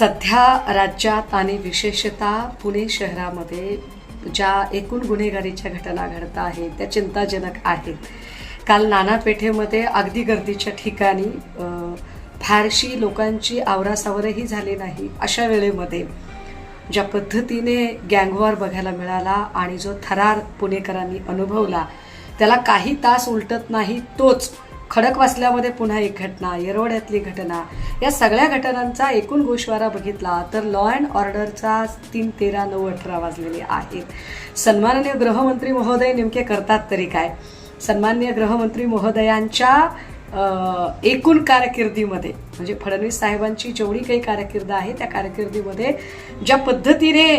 सध्या राज्यात आणि विशेषतः पुणे शहरामध्ये ज्या एकूण गुन्हेगारीच्या घटना घडत आहेत त्या चिंताजनक आहेत. काल नाना पेठेमध्ये अगदी गर्दीच्या ठिकाणी फारशी लोकांची आवरासावरही झाली नाही. अशा वेळेमध्ये ज्या पद्धतीने गँगवॉर बघायला मिळाला आणि जो थरार पुणेकरांनी अनुभवला त्याला काही तास उलटत नाही तोच खडकवासल्यामध्ये पुन्हा एक घटना येरवड्यातली घटना. या सगळ्या घटनांचा एकूण गोषवारा बघितला तर लॉ अँड ऑर्डरचा तीन तेरा नऊ अठरा वाजलेले आहेत. सन्माननीय गृहमंत्री महोदय नेमके करतात तरी काय? सन्माननीय गृहमंत्री महोदयांच्या एकूण कारकिर्दीमध्ये म्हणजे फडणवीस साहेबांची जेवढी काही कारकिर्द आहे त्या कारकिर्दीमध्ये ज्या पद्धतीने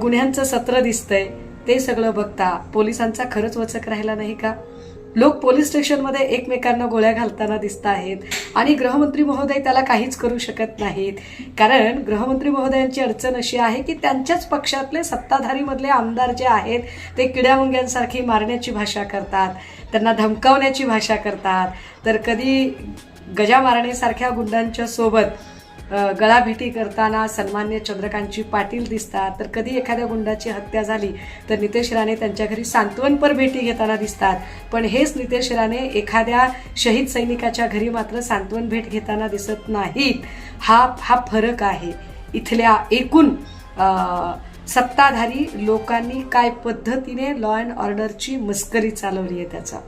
गुन्ह्यांचं सत्र दिसतंय ते सगळं बघता पोलिसांचा खरंच वचक राहिला नाही का? लोक पोलीस स्टेशनमध्ये एकमेकांना गोळ्या घालताना दिसत आहेत आणि गृहमंत्री महोदय त्याला काहीच करू शकत नाहीत. कारण गृहमंत्री महोदयांची अडचण अशी आहे की त्यांच्याच पक्षातले सत्ताधारीमधले आमदार जे आहेत ते किड्यामुंग्यांसारखी मारण्याची भाषा करतात त्यांना धमकावण्याची भाषा करतात. तर कधी गजा मारण्यासारख्या गुंडांच्या सोबत गळाभेटी करताना सन्मान्य चंद्रकांतजी पाटील दिसतात. तर कधी एखाद्या गुंडाची हत्या झाली तर नितेश राणे त्यांच्या घरी सांत्वनपर भेटी घेताना दिसतात. पण हेच नितेश राणे एखाद्या शहीद सैनिकाच्या घरी मात्र सांत्वन भेट घेताना दिसत नाहीत. हा हा फरक आहे. इथल्या एकूण सत्ताधारी लोकांनी काय पद्धतीने लॉ अँड ऑर्डरची मस्करी चालवली आहे त्याचा?